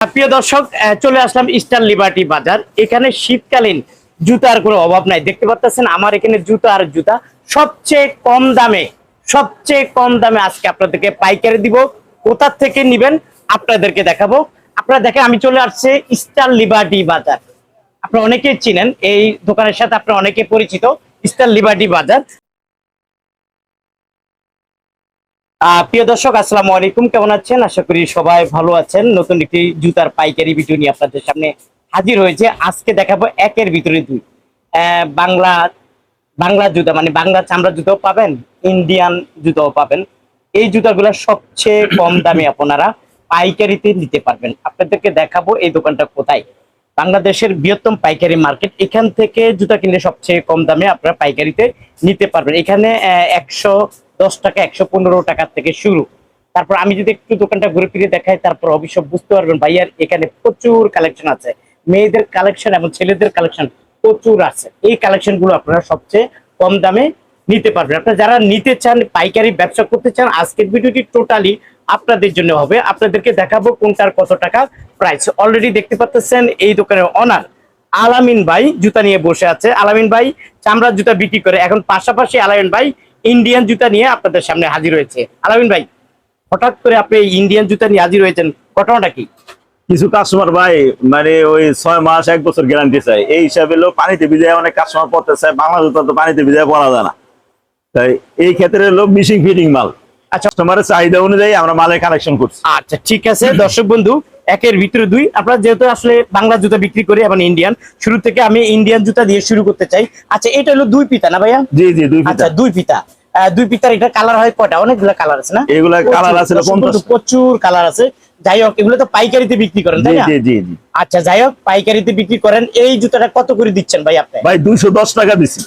প্রিয় দর্শক চলে আসলাম ইস্টার্ন লিবার্টি বাজার এখানে শীতকালীন জুতার কোনো অভাব নাই। দেখতে পাচ্ছেন আমার এখানে জুতা আর জুতা সবচেয়ে কম দামে, সবচেয়ে কম দামে আজকে আপনাদেরকে পাইকারি দিব। কোথা থেকে নিবেন আপনাদেরকে দেখাবো। আপনারা দেখেন, আমি চলে আসছে ইস্টার্ন লিবার্টি বাজার আপনারা অনেকেই চিনেন, এই দোকানের সাথে আপনারা অনেকে পরিচিত ইস্টার্ন লিবার্টি বাজার প্রিয় দর্শক, আসসালামু আলাইকুম। কেমন আছেন? আশা করি সবাই ভালো আছেন। নতুন একটি জুতার পাইকারি ভিডিও নিয়ে আপনাদের সামনে হাজির হয়েছে। আজকে দেখাবো একের ভিতরে দুই। বাংলা বাংলা জুতা মানে বাংলা চামড়া জুতাও পাবেন, ইন্ডিয়ান জুতাও পাবেন। এই জুতাগুলো সবচেয়ে কম দামে আপনারা পাইকারিতে নিতে পারবেন। আপনাদেরকে দেখাবো এই দোকানটা কোথায়। বাংলাদেশের বৃহত্তম পাইকারি মার্কেট। এখান থেকে জুতা কিনলে সবচেয়ে কম দামে আপনারা পাইকারিতে নিতে পারবেন। এখানে একশো দশ টাকা, একশো পনেরো টাকা থেকে শুরু। তারপর আমি যদি একটু দোকানটা ঘুরে ফিরে দেখাই, তারপর অবশ্য বুঝতে পারবেন, ভাইয়ার এখানে প্রচুর কালেকশন আছে। মেয়েদের কালেকশন এবং ছেলেদের কালেকশন প্রচুর আছে। এই কালেকশনগুলো আপনারা সবচেয়ে কম দামে নিতে পারবেন। আপনারা যারা নিতে চান, পাইকারি ব্যবসা করতে চান, আজকের ভিডিওটি টোটালি আপনাদের জন্য হবে। আপনাদেরকে দেখাবো কোনটার কত টাকা প্রাইস অলরেডি দেখতে পাচ্ছেন এই দোকানের অনার আলামিন ভাই জুতা নিয়ে বসে আছে। আলামিন ভাই চামড়ার জুতা বিক্রি করে। এখন পাশাপাশি আলামিন ভাই ইন্ডিয়ান জুতা নিয়ে আপনাদের সামনে হাজির হয়েছে। আলামিন ভাই হঠাৎ করে আপনি ইন্ডিয়ান জুতা নিয়ে হাজির হয়েছেন ঘটনাটা কি? কিছু কাস্টমার ভাই মানে ওই ছয় মাস এক বছর গ্যারান্টি চাই। এই হিসাবে লোক পানিতে ভিজায় অনেক কাস্টমার পড়তে চায় বাংলা জুতা তো পানিতে ভিজায় পড়া যায় না। তাই এই ক্ষেত্রে লোক মিশিং ফিটিং মাল। আচ্ছা। কাস্টমারের চাহিদা অনুযায়ী আমরা মালের কালেকশন করছি। আচ্ছা ঠিক আছে। দর্শক বন্ধু একের ভিতরে দুই। আপনারা যেহেতু আসলে বাংলা জুতা বিক্রি করি এবং ইন্ডিয়ান শুরু থেকে আমি ইন্ডিয়ান জুতা দিয়ে শুরু করতে চাই। আচ্ছা এটা হলো দুই পিতা না ভাইয়া? জি জি দুই আচ্ছা দুই পিতা। দুই পিতার এটা কালার হয় কয়টা? অনেকগুলো কালার আছে না? এগুলা কালার আছে দর্শক বন্ধু, 50 প্রচুর কালার আছে। যাই হোক এগুলো তো পাইকারিতে বিক্রি করেন তাই না? জি জি জি। আচ্ছা যাই হোক পাইকারিতে বিক্রি করেন। এই জুতাটা কত করে দিচ্ছেন ভাই আপনি? ভাই দুইশো দশ টাকা দিছি।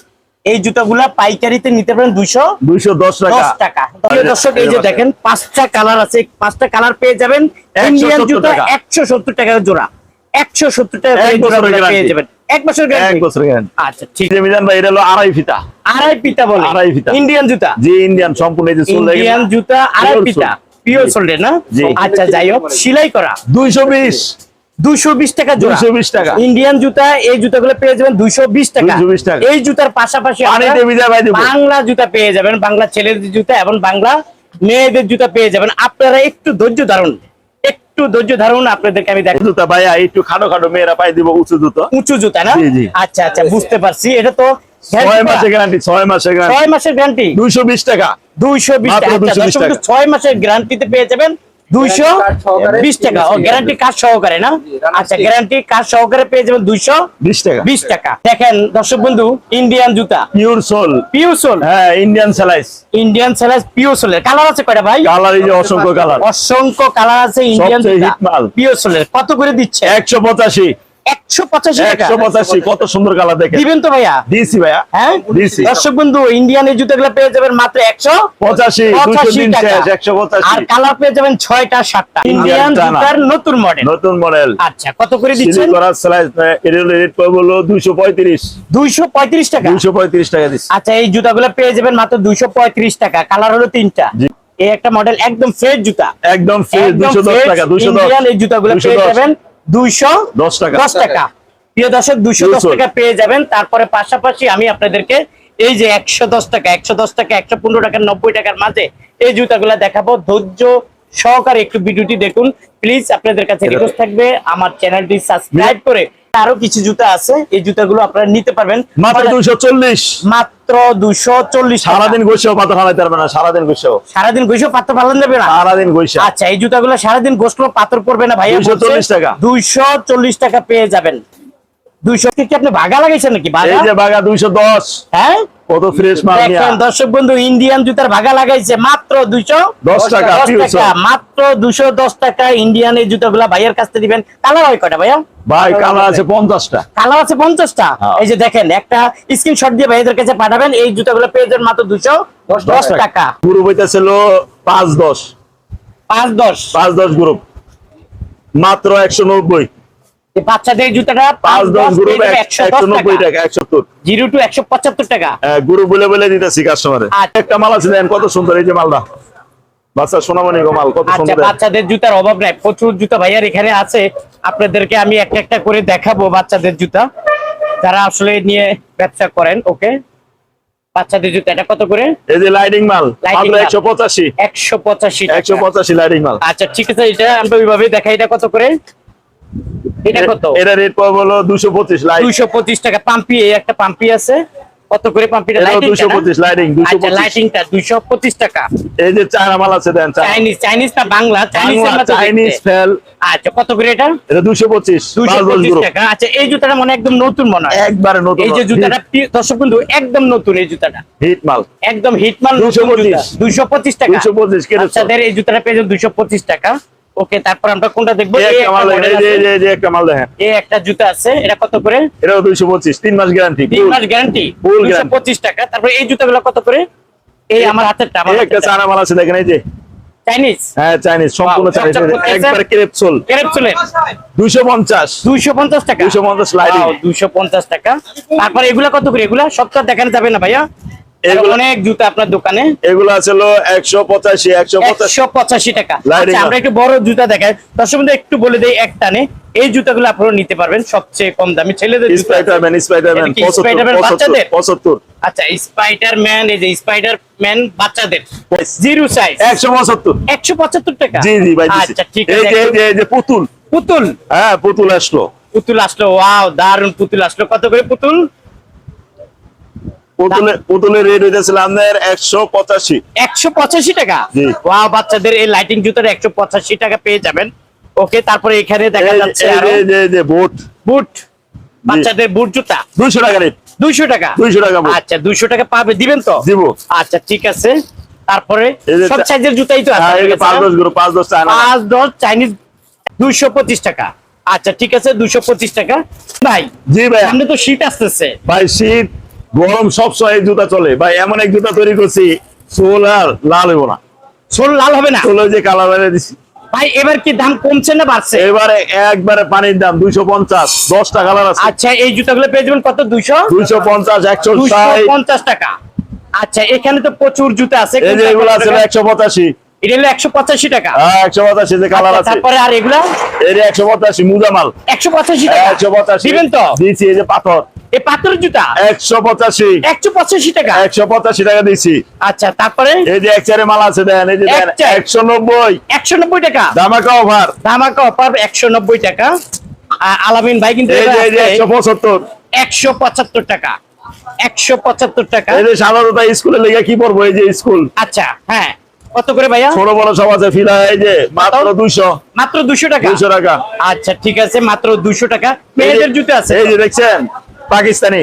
এই জুতাগুলা পাইকারিতে নিতে পারেন দুইশো দুইশো দশ টাকা। দশ টাকা। দর্শক এই যে দেখেন পাঁচটা কালার আছে পাঁচটা কালার পেয়ে যাবেন। ইন্ডিয়ান 170 জুতা একশো সত্তর টাকা জোড়া। একশো সত্তর টাকা পেয়ে যাবেন। এক বছর এক বছর আচ্ছা ঠিক। মিজান ভাই এটা হলো আড়াই ফিতা। আড়াই বলে। আড়াই ফিতা। ইন্ডিয়ান জুতা। জি ইন্ডিয়ান সম্পূর্ণ এই যে ইন্ডিয়ান জুতা আড়াই পিওর না। আচ্ছা যাই হোক সেলাই করা। দুইশো বিশ। দুইশো বিশ টাকা জোড়া। 220 টাকা। ইন্ডিয়ান জুতা এই জুতাগুলো পেয়ে যাবেন দুইশো বিশ টাকা। 220 টাকা। এই জুতার পাশাপাশি পানিতে আপনারা ভিজায় ভাই দেবো। বাংলা জুতা পেয়ে যাবেন বাংলা ছেলেদের জুতা এবং বাংলা মেয়েদের জুতা পেয়ে যাবেন। আপনারা একটু ধৈর্য ধারণ একটু ধৈর্য ধারণ আপনাদেরকে আমি দেখ জুতা ভাইয়া একটু খাটো খাটো মেয়েরা পাই দিব উঁচু জুতো। উঁচু জুতা না। আচ্ছা আচ্ছা বুঝতে পারছি। এটা তো ছয় মাসের গ্যারান্টি ছয় মাসের গ্যারান্টি ছয় মাসের গ্যারান্টি দুইশো বিশ টাকা। দুইশো আচ্ছা, 220 টাকা। ছয় মাসের গ্যারান্টিতে পেয়ে যাবেন। দুইশো? বিশ টাকা। ও গ্যারান্টি কার্ড সহকারে না? আচ্ছা গ্যারান্টি কার্ড সহকারে পেয়ে যাবেন দুইশো? বিশ টাকা। বিশ টাকা। দেখেন দর্শক বন্ধু ইন্ডিয়ান জুতা। পিওর সোল পিওর সোল হ্যাঁ ইন্ডিয়ান স্যালাইস ইন্ডিয়ান স্যালাইস পিওর সোলের কালার আছে কয়টা ভাই? কালার এই যে অসংখ্য কালার অসংখ্য কালার আছে ইন্ডিয়ান। পিওর সোলের কত করে দিচ্ছে? একশো পঁচাশি। কত সুন্দর কালার দেখে দিবেন তো ভাইয়া? দিয়েছি ভাইয়া হ্যাঁ? দিছি। দর্শক বন্ধু ইন্ডিয়ান এই জুতাগুলো পেয়ে যাবেন মাত্র একশো পঁচাশি আর কালার পেয়ে যাবেন ছয়টা সাতটা। ইন্ডিয়ান। জুতার নতুন মডেল নতুন মডেল আচ্ছা কত করে দিচ্ছেন? করা স্যালাইস এর রেট পড়বে হলো দুইশো পঁয়ত্রিশ। দুইশো পঁয়ত্রিশ টাকা? দুইশো পঁয়ত্রিশ টাকা দিচ্ছি। আচ্ছা এই জুতাগুলো পেয়ে যাবেন মাত্র দুইশো পঁয়ত্রিশ টাকা। কালার হলো তিনটা। এই একটা মডেল একদম ফ্রেশ জুতা। একদম ফ্রেশ একদম দুশো দশ fresh টাকা দুশো দশ। Indian এই জুতাগুলো পেয়ে যাবেন দুইশো দশ টাকা। দশ টাকা। প্রিয় দর্শক দুশো দশ টাকা পেয়ে যাবেন। তারপরে পাশাপাশি আমি আপনাদেরকে এই যে একশো দশ টাকা একশো দশ টাকা একশো পনেরো টাকা নব্বই টাকার মাঝে এই জুতাগুলা দেখাবো। ধৈর্য সহকারে একটু ভিডিওটি দেখুন। প্লিজ আপনাদের কাছে রিকোয়েস্ট থাকবে। আমার চ্যানেলটি সাবস্ক্রাইব করে আরও কিছু জুতা আছে। এই জুতাগুলো আপনারা নিতে পারবেন। মাত্র দুশো চল্লিশ। মাত্র দুশো চল্লিশ সারাদিন গোসেও পাতা ফালাইতে পারবে না সারাদিন গোসেও সারাদিন গৈসো পাত্র ফালান যাবে না? সারাদিন গোসে আচ্ছা এই জুতাগুলো সারাদিন গোসলো পাথর পড়বে না ভাই দুশো টাকা। দুইশো চল্লিশ টাকা পেয়ে যাবেন। দুইশো কি আপনি ভাগা লাগাইছেন নাকি? এই যে দুইশো দশ। হ্যাঁ? কত ফ্রেশ মাল দর্শক বন্ধু ইন্ডিয়ান জুতার ভাগা লাগাইছে মাত্র দুইশো 10 দশ টাকা মাত্র দশ টাকা ইন্ডিয়ান এই জুতাগুলা ভাইয়ের কাছ থেকে দিবেন। কালার হয় কয়টা ভাইয়া? ভাই কালার আছে পঞ্চাশটা। কালার আছে পঞ্চাশটা? হ্যাঁ। এই যে দেখেন একটা স্ক্রিনশট দিয়ে কাছে পাঠাবেন এই জুতাগুলো পেয়ে যাবেন মাত্র দুশো দশ টাকা। গ্রুপ হইতেছিল পাঁচ দশ। পাঁচ দশ। পাঁচ দশ গ্রুপ মাত্র একশো নব্বই। বাচ্চাদের জুতাটা পাঁচ দশ গ্রুপ একশো নব্বই টাকা। জিরো টু একশো পঁচাত্তর টাকা। গ্রুপ বলে বলে দিতেছি কাস্টমারে আচ্ছা। একটা মাল আছে দেন কত সুন্দর এই যে মালটা। বাচ্চা সোনামণি গোমাল কত আচ্ছা সুন্দর। বাচ্চাদের জুতার অভাব নাই প্রচুর জুতা ভাইয়ার এখানে আছে। আপনাদেরকে আমি একটা একটা করে দেখাবো বাচ্চাদের জুতা। যারা আসলে নিয়ে ব্যবসা করেন ওকে? বাচ্চাদের জুতা এটা কত করে? এই যে লাইটিং মাল। একশো পঁচাশি। একশো পঁচাশি একশো পঁচাশি লাইটিং মাল। আচ্ছা ঠিক আছে এটা আমরা ওইভাবে দেখাই এটা কত করে? এটা কত? এটা রেট পাবো হলো দুশো পঁচিশ লাইট দুইশো পঁচিশ টাকা পাম্পি এই একটা পাম্পি আছে। কত করে পাম্পিটা? লাইটিং দুশো আচ্ছা পঁচিশ। লাইটিংটা দুইশো পঁচিশ টাকা। এই যে চায়না মাল আছে দেন চাইনিজ চাইনিজ না বাংলা? চাইনিজ চাইনিজ ফেল আচ্ছা কত করে এটা? এটা দুশো পঁচিশ দুইশো পাঁচ দশ পঁচিশ গ্রুপ টাকা। আচ্ছা এই জুতাটা মনে একদম নতুন মনে হয়। একবারে নতুন এই যে জুতাটা দর্শক বন্ধু একদম নতুন এই জুতাটা। হিট মাল। একদম হিটমাল 225 দুইশো পঁচিশ। টাকা। 225 কেটে বাচ্চাদের এই জুতাটা পেয়ে যাবেন দুইশো পঁচিশ টাকা। ওকে তারপর আমরা কোনটা দেখব? একটা মাল দেখেন, এই জুতা আছে এটা কত করে? এটাও দুইশো পঁচিশ তিন মাস গ্যারান্টি তিন মাস গ্যারান্টি দুইশো পঁচিশ টাকা। তারপর এই জুতাগুলো কত করে? এই আমার হাতেরটা আমার একটা চায়না মাল আছে দেখেন এই যে। চাইনিজ হ্যাঁ চাইনিজ সম্পূর্ণ চাইনিজ। একবারে টাকা? 250 sliding। দুইশো পঞ্চাশ টাকা। তারপর এগুলা কত করে? এগুলা সবটা দেখানো যাবে না ভাইয়া। অনেক জুতা আপনার দোকানে। এগুলো আছে একশো পঁচাশি একশো পঁচাশি। টাকা। আচ্ছা, আমরা একটু বড় জুতা দেখাই। দর্শক একটু বলে দেই এক টানে। এই জুতাগুলো আপনারা নিতে পারবেন সবচেয়ে কম দামি। ছেলেদের স্পাইডারম্যান স্পাইডারম্যান বাচ্চাদের? আচ্ছা স্পাইডার ম্যান এই যে স্পাইডার ম্যান বাচ্চাদের জিরো সাইজ টাকা? জি জি ভাই আচ্ছা ঠিক আছে এই যে- এই যে পুতুল। পুতুল? হ্যাঁ পুতুল আসলো। পুতুল আসলো ওয়াও দারুণ পুতুল আসলো। কত করে পুতুল? পুতুলের পুতুলের রেট হইতেছিল আপনার একশো পঁচাশি। একশো পঁচাশি টাকা। ওয়াও বাচ্চাদের এই লাইটিং জুতার একশো পঁচাশি টাকা পেয়ে যাবেন। ওকে তারপরে এখানে দেখা যাচ্ছে বুট বুট বাচ্চাদের বুট জুতা। দুইশো টাকা রেট দুইশো টাকা? দুইশো টাকা আচ্ছা দুইশো টাকা পাবে দিবেন তো? দিব। আচ্ছা ঠিক আছে। তারপরে সব সাইজের জুতাই তো আছে পাঁচ দশ পাঁচ দশ চাইনিজ দুইশো পঁচিশ টাকা। আচ্ছা ঠিক আছে দুইশো পঁচিশ টাকা। ভাই জি ভাই সামনে তো শীত আসতেছে। ভাই শীত গরম সবসময় এই জুতা চলে। ভাই এমন এক জুতা তৈরি করছি সোল আর লাল হইব না। সোল লাল হবে না? সোল যে কালার বাইরে দিছি। ভাই এবার কি দাম কমছে না বাড়ছে? এবারে একবারে পানির দাম দুইশো পঞ্চাশ দশটা কালার আছে। আচ্ছা এই জুতাগুলো পেয়ে যাবেন কত? দুইশো? দুইশো পঞ্চাশ একশো পঞ্চাশ টাকা। আচ্ছা এখানে তো প্রচুর জুতা আছে। এগুলো আছে একশো পঁচাশি। এটা হলো একশো পঁচাশি টাকা। হ্যাঁ একশো পঁচাশি যে কালার আছে। তারপরে আর এগুলা? একশো পঁচাশি মুজামাল একশো পঁচাশি টাকা। একশো পঁচাশি। দিবেন তো? দিয়েছি এই যে পাথর। এই পাথরের জুতা? একশো পঁচাশি। একশো পঁচাশি টাকা? একশো পঁচাশি টাকা আচ্ছা তারপরে? এই যে এক চারে মাল আছে দেন এই যে দেন এক চার। একশো নব্বই। একশো নব্বই টাকা? ধামাকা ধামাকা অফার একশো নব্বই টাকা। আলামিন ভাই কিন্তু একশো পঁচাত্তর। একশো পঁচাত্তর টাকা। একশো পঁচাত্তর টাকা। এই যে সাধারণত স্কুলে লেগে কি পড়ব এই যে স্কুল? আচ্ছা হ্যাঁ। কত করে ভাইয়া? ছোট বড় সব আছে ফিলা এই যে মাত্র মাত্র দুশো টাকা? দুইশো টাকা। আচ্ছা ঠিক আছে মাত্র দুশো টাকা। মেয়েদের জুতো আছে এই যে দেখছেন? পাকিস্তানি?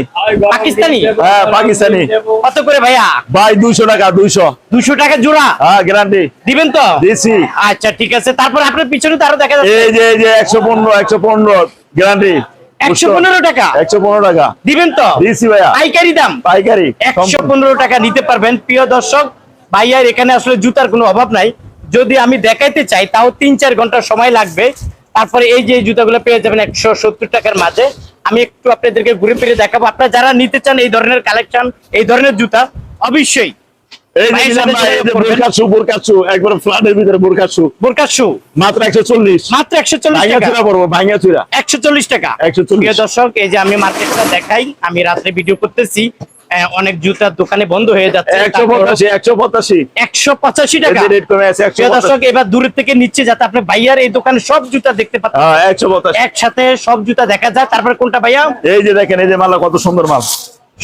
পাকিস্তানি? হ্যাঁ পাকিস্তানি। কত করে ভাইয়া? ভাই দুইশো টাকা দুইশো। দুশো টাকা জোড়া? হ্যাঁ গ্যারান্টি দিবেন তো? দিছি। আচ্ছা ঠিক আছে। তারপর আপনার পিছনে তো আরও দেখা যাচ্ছে। এই যে এই যে একশো পনেরো একশো পনেরো গ্যারান্টি একশো পনেরো টাকা? একশো পনেরো টাকা। দিবেন তো? দিছি ভাইয়া। পাইকারি দাম? পাইকারি একশো পনেরো টাকা নিতে পারবেন। প্রিয় দর্শক ভাইয়ার এখানে আসলে জুতার কোনো অভাব নাই। যদি আমি দেখাইতে চাই তাও তিন চার ঘণ্টা সময় লাগবে। তারপরে এই যে জুতাগুলো পেয়ে যাবেন একশো সত্তর টাকার মাঝে আমি একটু আপনাদেরকে ঘুরে ফিরে দেখাবো। আপনারা যারা নিতে চান এই ধরনের কালেকশন এই ধরনের জুতা অবশ্যই এই যে ভাইয়ের দিলাম সাথে ভাই, এই যে যোগাযোগ করবেন। বোরকা শু বোরকা শু একবার ফ্ল্যাটের ভিতরে বোরকা শু। মাত্র একশো চল্লিশ। মাত্র একশো চল্লিশ ভাইয়া টাকা। চুরা পড়ব ভাইয়া চুরা একশো চল্লিশ টাকা। 140 প্রিয় দর্শক এই যে আমি মার্কেটটা দেখাই আমি রাত্রে ভিডিও করতেছি। অনেক জুতার দোকানে বন্ধ হয়ে যাচ্ছে। একশো পঁচাশি একশো পঁচাশি। একশো পঁচাশি টাকা। রেট কমে আছে দর্শক এবার দূরের থেকে নিচ্ছে যাতে আপনি ভাইয়ার এই দোকানে সব জুতা দেখতে পাচ্ছেন হ্যাঁ একশো পঁচাশি। একসাথে সব জুতা দেখা যায়। তারপর কোনটা ভাইয়া? এই যে দেখেন এই যে মালা কত সুন্দর মাল।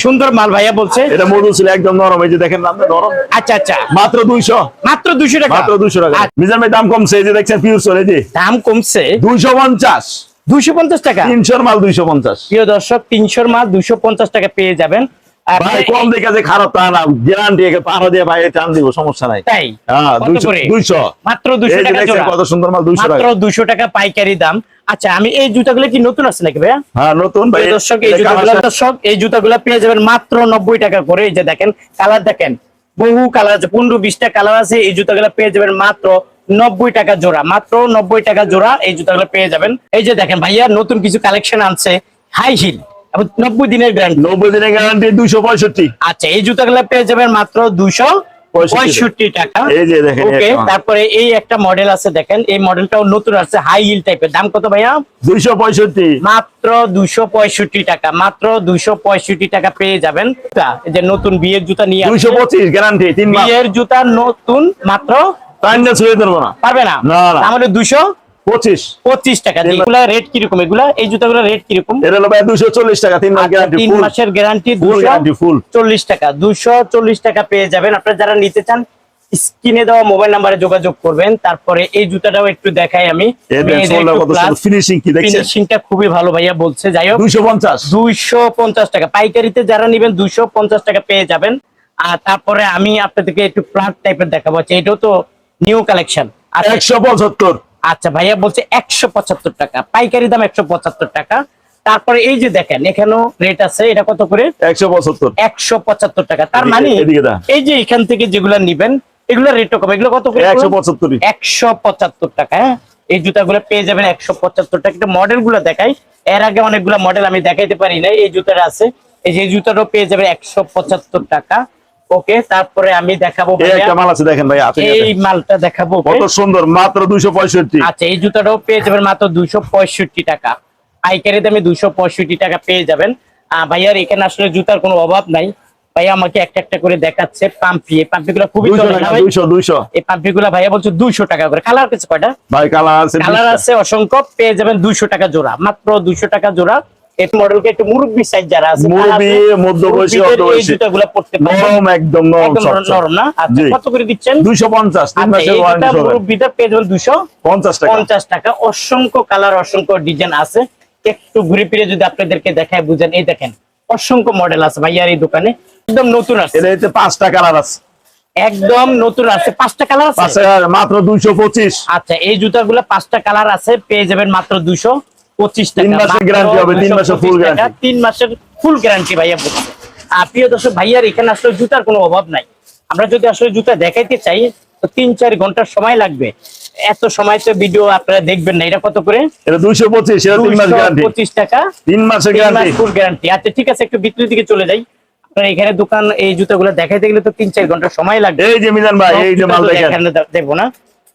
সুন্দর মাল ভাইয়া বলছে। এটা মধু ছিল একদম নরম। এই যে দেখেন নাম নরম। আচ্ছা আচ্ছা। মাত্র দুইশো। মাত্র দুশো টাকা। মাত্র দুইশো টাকা। আচ্ছা, মিজান ভাই দাম কমছে। এই যে দেখছেন পিউর সোল এই যে। দাম কমছে। দুইশো পঞ্চাশ। দুশো পঞ্চাশ টাকা? তিনশোর মাল দুইশো পঞ্চাশ। প্রিয় দর্শক তিনশোর মাল দুশো পঞ্চাশ টাকা পেয়ে যাবেন। ভাই কম দেখে যে খারাপ তা না। গ্যারান্টি পারো দিয়ে ভাই টান দিব সমস্যা নাই। তাই? হ্যাঁ কত দুইশো? দুইশো। টাকা সুন্দর মাল দুইশো মাত্র টাকা। টাকা পাইকারি দাম। আচ্ছা আমি এই জুতাগুলো কি নতুন আছে নাকি ভাইয়া? হ্যাঁ নতুন ভাই। দর্শক এই জুতাগুলো দর্শক এই জুতাগুলো পেয়ে যাবেন মাত্র নব্বই টাকা করে। এই যে দেখেন কালার দেখেন বহু কালার আছে পনেরো বিশটা কালার আছে। এই জুতাগুলো পেয়ে যাবেন মাত্র নব্বই টাকা জোড়া। মাত্র নব্বই টাকা জোড়া এই জুতাগুলো পেয়ে যাবেন। এই যে দেখেন ভাইয়া নতুন কিছু কালেকশন আনছে হাই হিল এবং নব্বই দিনের গ্যারান্টি নব্বই দিনের গ্যারান্টি দুইশো পঁয়ষট্টি। আচ্ছা এই জুতাগুলো পেয়ে যাবেন মাত্র দুশো পঁয়ষট্টি। পঁয়ষট্টি টাকা। এই ওকে একটা। তারপরে এই একটা মডেল আছে দেখেন এই মডেলটাও নতুন আছে হাই হিল টাইপের দাম কত ভাইয়া? দুইশো পঁয়ষট্টি। মাত্র দুশো পঁয়ষট্টি টাকা মাত্র দুশো পঁয়ষট্টি টাকা পেয়ে যাবেন। যে নতুন বিয়ের জুতা নিয়ে দুইশো পঁচিশ গ্যারান্টি বিয়ের জুতা নতুন মাত্র পারবে না? না। দুশো পঁচিশ। পঁচিশ টাকা এগুলা রেট কীরকম? এগুলা এই জুতাগুলো রেট কীরকম? এটা হলো ভাই দুশো চল্লিশ টাকা তিন মাস আচ্ছা, গ্যারান্টি তিন মাসের গ্যারান্টি ফুল গ্যারান্টি ফুল চল্লিশ টাকা দুশো চল্লিশ টাকা পেয়ে যাবেন। আপনারা যারা নিতে চান স্ক্রিনে দেওয়া মোবাইল নাম্বারে যোগাযোগ করবেন। তারপরে এই জুতাটাও একটু দেখাই আমি। ফিনিশিং কি দেখছেন? ফিনিশিংটা খুবই ভালো ভাইয়া বলছে। যাই হোক দুইশো পঞ্চাশ। দুইশো পঞ্চাশ টাকা। পাইকারিতে যারা নিবেন দুইশো পঞ্চাশ টাকা পেয়ে যাবেন। আর তারপরে আমি আপনাদেরকে একটু প্লাট টাইপের দেখাবো। আচ্ছা, এটাও তো নিউ কালেকশন আচ্ছা একশো পঁচাত্তর। আচ্ছা ভাইয়া বলছে একশো পঁচাত্তর টাকা পাইকারি দাম একশো পঁচাত্তর টাকা। তারপরে এই যে দেখেন এখানেও রেট আছে এটা কত করে? একশো পঁচাত্তর। একশো পঁচাত্তর টাকা। তার মানে এই যে এখান থেকে যেগুলা নিবেন এগুলো রেট কম এগুলো কত করে? একশো পঁচাত্তর। একশো পঁচাত্তর টাকা হ্যাঁ? এই জুতাগুলো পেয়ে যাবেন একশো পঁচাত্তর টাকা। একটু মডেলগুলো দেখাই। এর আগে অনেকগুলো মডেল আমি দেখাইতে পারি না এই জুতাটা আছে। এই যে জুতাটাও পেয়ে যাবেন একশো পঁচাত্তর টাকা। ওকে তারপরে আমি দেখাবো ভাইয়া, একটা মাল আছে দেখেন ভাই এই মালটা দেখাবো কত সুন্দর মাত্র দুইশো পঁয়ষট্টি। আচ্ছা এই জুতাটাও পেয়ে যাবেন মাত্র দুইশো পঁয়ষট্টি টাকা। পাইকারি দামে টাকা পেয়ে যাবেন। ভাইয়ার এখানে আসলে জুতার কোনো অভাব নাই। ভাইয়া আমাকে একটা একটা করে দেখাচ্ছে পাম্পি। এই পাম্পি গুলো খুবই ভাই? এই পাম্পি গুলা ভাইয়া বলছে দুইশো টাকা করে। কালার কিছু কয়টা? ভাই কালার আছে কালার আছে অসংখ্য পেয়ে যাবেন দুইশো টাকা জোড়া। মাত্র দুইশো টাকা জোড়া। এই মডেলকে একটু মুরব্বী সাইজ যারা আছে মুরব্বি, মধ্যবয়সী, অর্ধবয়সী। জুতাগুলো পড়তে নরম একদম নরম নরম না? আচ্ছা কত করে দিচ্ছেন? দুইশো তিন আচ্ছা মাসের ওয়ারেন্টি টাকা। অসংখ্য কালার অসংখ্য ডিজাইন আছে। একটু ঘুরে ফিরে যদি আপনাদেরকে দেখায় বুঝেন। এই দেখেন অসংখ্য মডেল আছে ভাইয়ার এই দোকানে। একদম নতুন আছে। এটা হচ্ছে পাঁচটা কালার আছে। একদম নতুন আছে। পাঁচটা কালার আছে? মাত্র দুইশো পঁচিশ। আচ্ছা এই জুতাগুলো পাঁচটা কালার আছে। পেয়ে যাবেন মাত্র দুশো পঁচিশ টাকা। তিন মাসের মাত্র হবে, তিন মাসের 225 full তিন মাসের ফুল গ্যারান্টি ভাইয়া বলছে। আর প্রিয় দর্শক ভাইয়ার এখানে আসলে জুতার কোনো অভাব নাই। আমরা যদি আসলে জুতা দেখাইতে চাই তো তিন চার ঘণ্টার সময় লাগবে। এত সময় তো ভিডিও আপনারা দেখবেন না। এটা কত করে? এটা এটা মাস গ্যারান্টি টাকা। তিন মাসের গ্যারান্টি ফুল গ্যারান্টি আচ্ছা ঠিক আছে একটু ভিতরের দিকে চলে যাই। আপনার এখানে দোকান এই জুতাগুলো দেখাইতে গেলে তো তিন চার ঘণ্টা সময় লাগবে। এই যে মিজান ভাই এই যে মাল দেখেন। দেখব না।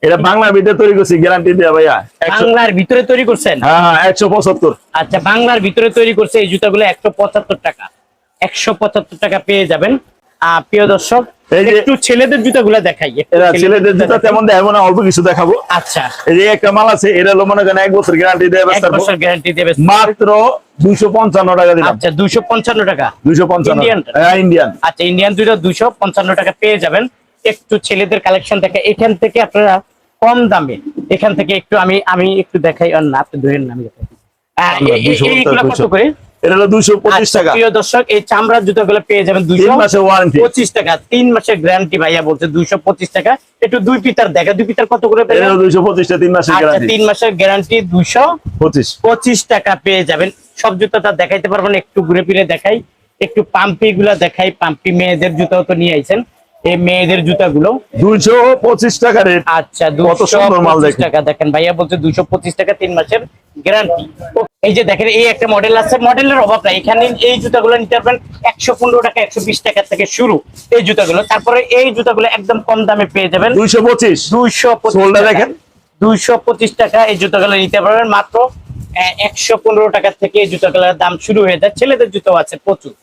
এটা বাংলার ভিতরে তৈরি করছি গ্যারান্টি দেওয়া ভাইয়া। বাংলার ভিতরে তৈরি করছেন? হ্যাঁ হ্যাঁ একশো পঁচাত্তর। আচ্ছা বাংলার ভিতরে তৈরি করছে এই জুতাগুলো একশো পঁচাত্তর টাকা। একশো পঁচাত্তর টাকা পেয়ে যাবেন। প্রিয় দর্শক একটু ছেলেদের জুতাগুলো দেখাই ছেলেদের জুতা তেমন দেখাবো না অল্প কিছু দেখাবো। আচ্ছা। এই যে একটা মাল আছে এটা হলো মনে করেন এক বছর গ্যারান্টি বছর গ্যারান্টি দেবে মাত্র দুইশো পঞ্চান্ন টাকা দিলাম। আচ্ছা দুইশো পঞ্চান্ন টাকা। দুইশো পঞ্চান্ন ইন্ডিয়ান আচ্ছা ইন্ডিয়ান দুইটা দুইশো পঞ্চান্ন টাকা পেয়ে যাবেন। একটু ছেলেদের কালেকশন দেখে এখান থেকে আপনারা কম দামে। এখান থেকে একটু আমি আমি একটু দেখাই আর না আপনি ধরেন না আমি দেখাই। দুইশো কত করে? এটা হলো দুইশো পঁচিশ আচ্ছা, টাকা। প্রিয় দর্শক এই চামড়ার জুতাগুলো পেয়ে যাবেন দুইশো মাসের ওয়ারেন্টি পঁচিশ টাকা। তিন মাসের গ্যারান্টি ভাইয়া বলছে দুইশো পঁচিশ টাকা। একটু দুই পিতার দেখা দুই পিতার কত করে দুইশো পঁচিশটা তিন মাসের আচ্ছা গ্যারান্টি তিন মাসের গ্যারান্টি দুইশো পঁচিশ। পঁচিশ টাকা পেয়ে যাবেন। সব জুতা তার দেখাইতে পারবেন একটু ঘুরে ফিরে দেখাই। একটু পাম্পি গুলা দেখাই পাম্পি মেয়েদের জুতাও তো নিয়ে আইছেন। এই মেয়েদের জুতাগুলো? দুইশো পঁচিশ টাকা রেট। আচ্ছা কত সুন্দর মাল টাকা দেখেন। ভাইয়া বলছে দুশো পঁচিশ টাকা তিন মাসের গ্যারান্টি। এই যে দেখেন এই একটা মডেল আছে। মডেলের অভাব নাই। এখানে এই জুতাগুলো নিতে পারবেন একশো পনেরো টাকা একশো বিশ টাকা থেকে শুরু এই জুতাগুলো। তারপরে এই জুতাগুলো একদম কম দামে পেয়ে যাবেন। দুইশো পঁচিশ। দুইশো দেখেন। দুইশো পঁচিশ টাকা এই জুতাগুলো নিতে পারবেন। মাত্র একশো পনেরো টাকা থেকে এই জুতাগুলোর দাম শুরু হয়ে যায়। ছেলেদের জুতো আছে প্রচুর।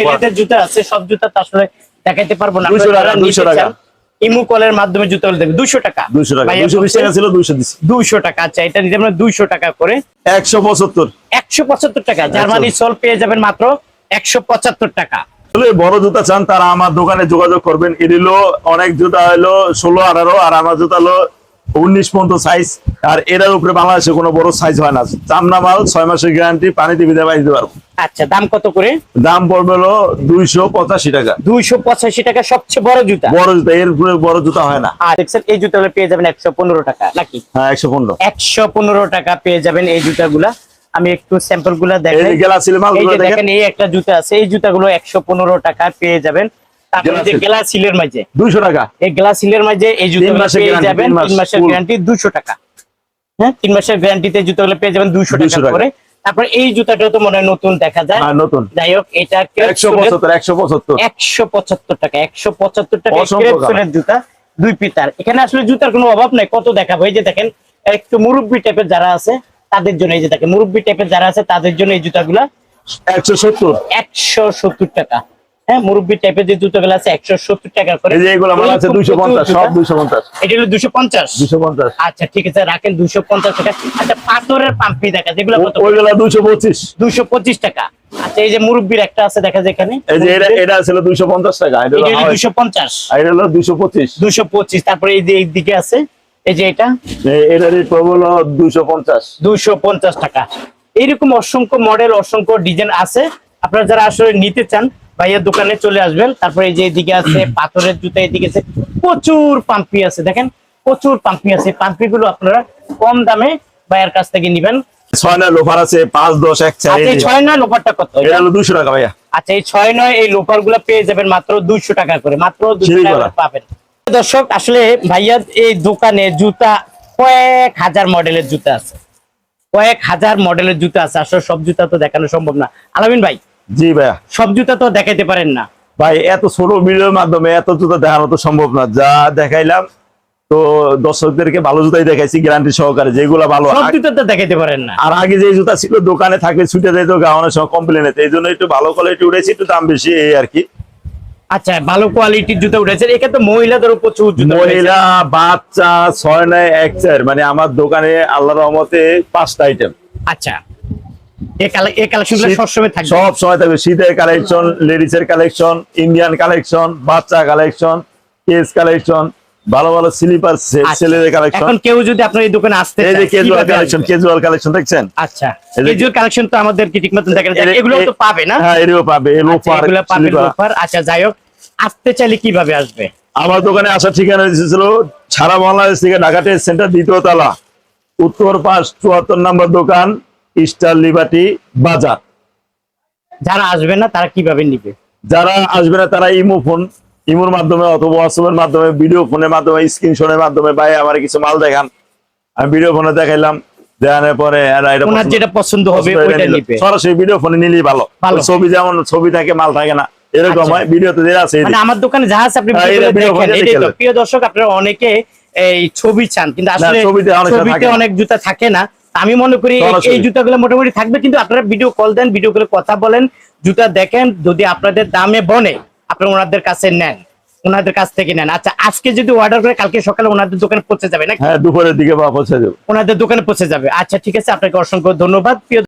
ছেলেদের জুতো আছে। সব জুতা আসলে দেখাইতে পারব না। দুইশো টাকা, দুইশো টাকা। ইমু কলের মাধ্যমে জুতো দেবে। দুশো টাকা। দুইশো টাকা। দুশো বিশ টাকা ছিল দিচ্ছি দুইশো টাকা। আচ্ছা এটা নিতে আমরা দুইশো টাকা করে। একশো পঁচাত্তর। একশো পঁচাত্তর টাকা। জার্মানি সল পেয়ে যাবেন মাত্র একশো পঁচাত্তর টাকা। বড় জুতা চান তারা আমার দোকানে যোগাযোগ করবেন। এলো অনেক জুতা হলো ষোলো আঠারো আর আমার জুতা হলো উনিশ পর্যন্ত সাইজ আর এটার উপরে বাংলাদেশে কোনো বড় সাইজ হয় না। চামড়া মাল ছয় মাসের গ্যারান্টি পানিতে বাইশ দিতে পারব। আচ্ছা দাম কত করে? দাম পড়বে হলো দুইশো পঁচাশি টাকা। দুইশো পঁচাশি টাকা সবচেয়ে বড় জুতা? বড় জুতা এর উপরে বড় জুতা হয় না। দেখছেন এই জুতাগুলো পেয়ে যাবেন একশো পনেরো টাকা নাকি? হ্যাঁ একশো পনেরো। একশো পনেরো টাকা পেয়ে যাবেন এই জুতাগুলা। আমি একটু স্যাম্পলগুলা দেখেন এই একটা জুতা আছে এই জুতাগুলো একশো পনেরো টাকা পেয়ে যাবেন। দুইশো টাকা। এই গ্লাস হিলের মাঝে এই পেয়ে guarantee, যাবেন তিন মাস তিন মাসের। গ্যারান্টি দুশো টাকা। হ্যাঁ তিন মাসের গ্যারান্টিতে জুতাগুলো পেয়ে যাবেন 200 টাকা। করে। তারপর এই তো মনে হয় নতুন দেখা যায়। হ্যাঁ নতুন। যাই হোক এটা একশো পঁচাত্তর একশো পঁচাত্তর। একশো পঁচাত্তর টাকা একশো পঁচাত্তর টাকা জুতা দুই পিতার। এখানে আসলে জুতার কোনো অভাব নাই কত দেখাবো? এই যে দেখেন একটু মুরব্বি টাইপের যারা আছে তাদের জন্য এই যে দেখেন মুরব্বি টাইপের যারা আছে তাদের জন্য এই জুতাগুলা একশো সত্তর। একশো সত্তর টাকা। হ্যাঁ মুরব্বি টাইপের যে জুতোগুলো আছে একশো সত্তর টাকা করে। এগুলো আছে এরকম দুইশো পঞ্চাশ সব জুতা। পঞ্চাশ। এটা হলো দুশো পঞ্চাশ। দুইশো পঞ্চাশ। আচ্ছা ঠিক আছে রাখেন দুশো পঞ্চাশ টাকা। আচ্ছা পাথরের পাম্পি দেখা যেগুলো ওইগুলা দুইশো পঁচিশ। দুশো পঁচিশ টাকা। আচ্ছা এই যে মুরব্বির একটা আছে দেখা যায় এখানে। এই যে এটা এটা ছিল দুইশো পঞ্চাশ টাকা এটা হলো হাওয়াই। দুশো পঞ্চাশ। আর এটা হলো পঁচিশ। দুশো পঁচিশ তারপরে এই যে এই দিকে আছে এই যে এটা। এটার রেট হলো দুইশো পঞ্চাশ। দুশো পঞ্চাশ টাকা। এইরকম অসংখ্য মডেল অসংখ্য ডিজাইন আছে। আপনারা যারা আসলে নিতে চান ভাইয়ের দোকানে চলে আসবেন। তারপরে যে এদিকে আছে পাথরের জুতা এদিকে আছে প্রচুর পাম্পি আছে। দেখেন প্রচুর পাম্পি আছে। পাম্পি গুলো আপনারা কম দামে ভাইয়ের কাছ থেকে নিবেন। ছয় নয় লোফার আছে পাঁচ দশ এক আচ্ছা ছয় নয় লোপারটা কত? দুশো টাকা ভাইয়া। আচ্ছা এই ছয় নয় এই গুলো পেয়ে যাবেন মাত্র দুইশো টাকা করে। মাত্র দুশো টাকা পাবেন। দর্শক আসলে ভাইয়া এই দোকানে জুতা কয়েক হাজার মডেলের জুতা আছে। কয়েক হাজার মডেলের জুতা আছে। আসলে সব জুতা তো দেখানো সম্ভব না। আলামিন ভাই জি ভাইয়া। সব জুতা তো দেখাইতে পারেন না। ভাই এত ছোট ভিডিওর মাধ্যমে এত জুতা দেখানো তো সম্ভব না। যা দেখাইলাম তো দর্শকদেরকে ভালো জুতাই দেখাইছি গ্যারান্টি সহকারে যেগুলো ভালো। দেখাইতে পারেন না। আর আগে যে জুতা ছিল দোকানে থাকলে ছুটে যেত গাওয়ানোর সময় কমপ্লেন হতো এই জন্য একটু ভালো কোয়ালিটি উঠেছি একটু দাম বেশি এই আর কি। আচ্ছা ভালো কোয়ালিটির জুতা উঠেছে। এখানে তো মহিলাদেরও প্রচুর মহিলা বাচ্চা ছয় নয় এক চার। মানে আমার দোকানে আল্লাহ রহমতে পাঁচটা আইটেম আচ্ছা। সব সময় থাকবে। শীতের কালেকশন লেডিস এর কালেকশন ইন্ডিয়ান কালেকশন বাচ্চা কালেকশন কেস কালেকশন ভালো ভালো স্লিপার আচ্ছা। ছেলেদের কালেকশন। এখন কেউ যদি আপনার এই দোকানে আসতে এই যে চায়, কালেকশন কালেকশন দেখছেন? আচ্ছা। কালেকশন তো আমাদের কি এগুলো তো পাবে না? হ্যাঁ পাবে। আচ্ছা, লোফার এগুলো পাবে লোফার আচ্ছা যাই হোক। আসতে চাইলে কীভাবে আসবে? আমার দোকানে আসার ঠিকানা দিয়েছিল সারা বাংলাদেশ থেকে ঢাকা টেস্ট সেন্টার দ্বিতীয় তলা উত্তর পাঁচ চুয়াত্তর নম্বর দোকান স্টার লিবার্টি বাজার যারা আসবে না তারা কীভাবে নিবে? যারা আসবে না তারা ইমো ফোন ইমোর মাধ্যমে অথবা হোয়াটসঅ্যাপের মাধ্যমে ভিডিও ফোনের মাধ্যমে স্ক্রিনশটের মাধ্যমে ভাই আমার কিছু মাল দেখান। আমি ভিডিও ফোনে দেখাইলাম দেখানোর পরে যেটা পছন্দ হবে ওইটা নিবে। সরাসরি ভিডিও ফোনে নিলেই ভালো। ছবি যেমন ছবি থাকে মাল থাকে না এরকম আচ্ছা। হয় ভিডিওতে যেটা আছে মানে আমার দোকানে যা আছে আপনি হ্যাঁ, দেখেন। ফোনে এটাই তো প্রিয় দর্শক আপনারা অনেকে এই ছবি চান কিন্তু আসলে ছবিতে। অনেক জুতা থাকে না। আমি মনে করি এই- জুতাগুলো মোটামুটি থাকবে কিন্তু আপনারা ভিডিও কল দেন ভিডিও করে কথা বলেন জুতা দেখেন যদি আপনাদের দামে বনে আপনারা ওনাদের কাছে নেন ওনাদের কাছ থেকে নেন। আচ্ছা আজকে যদি অর্ডার করে কালকে সকালে ওনাদের দোকানে পৌঁছে যাবে না হ্যাঁ দুপুরের দিকে বা পৌঁছে যাবে। ওনাদের দোকানে পৌঁছে যাবে। আচ্ছা ঠিক আছে আপনাকে অসংখ্য ধন্যবাদ। প্রিয়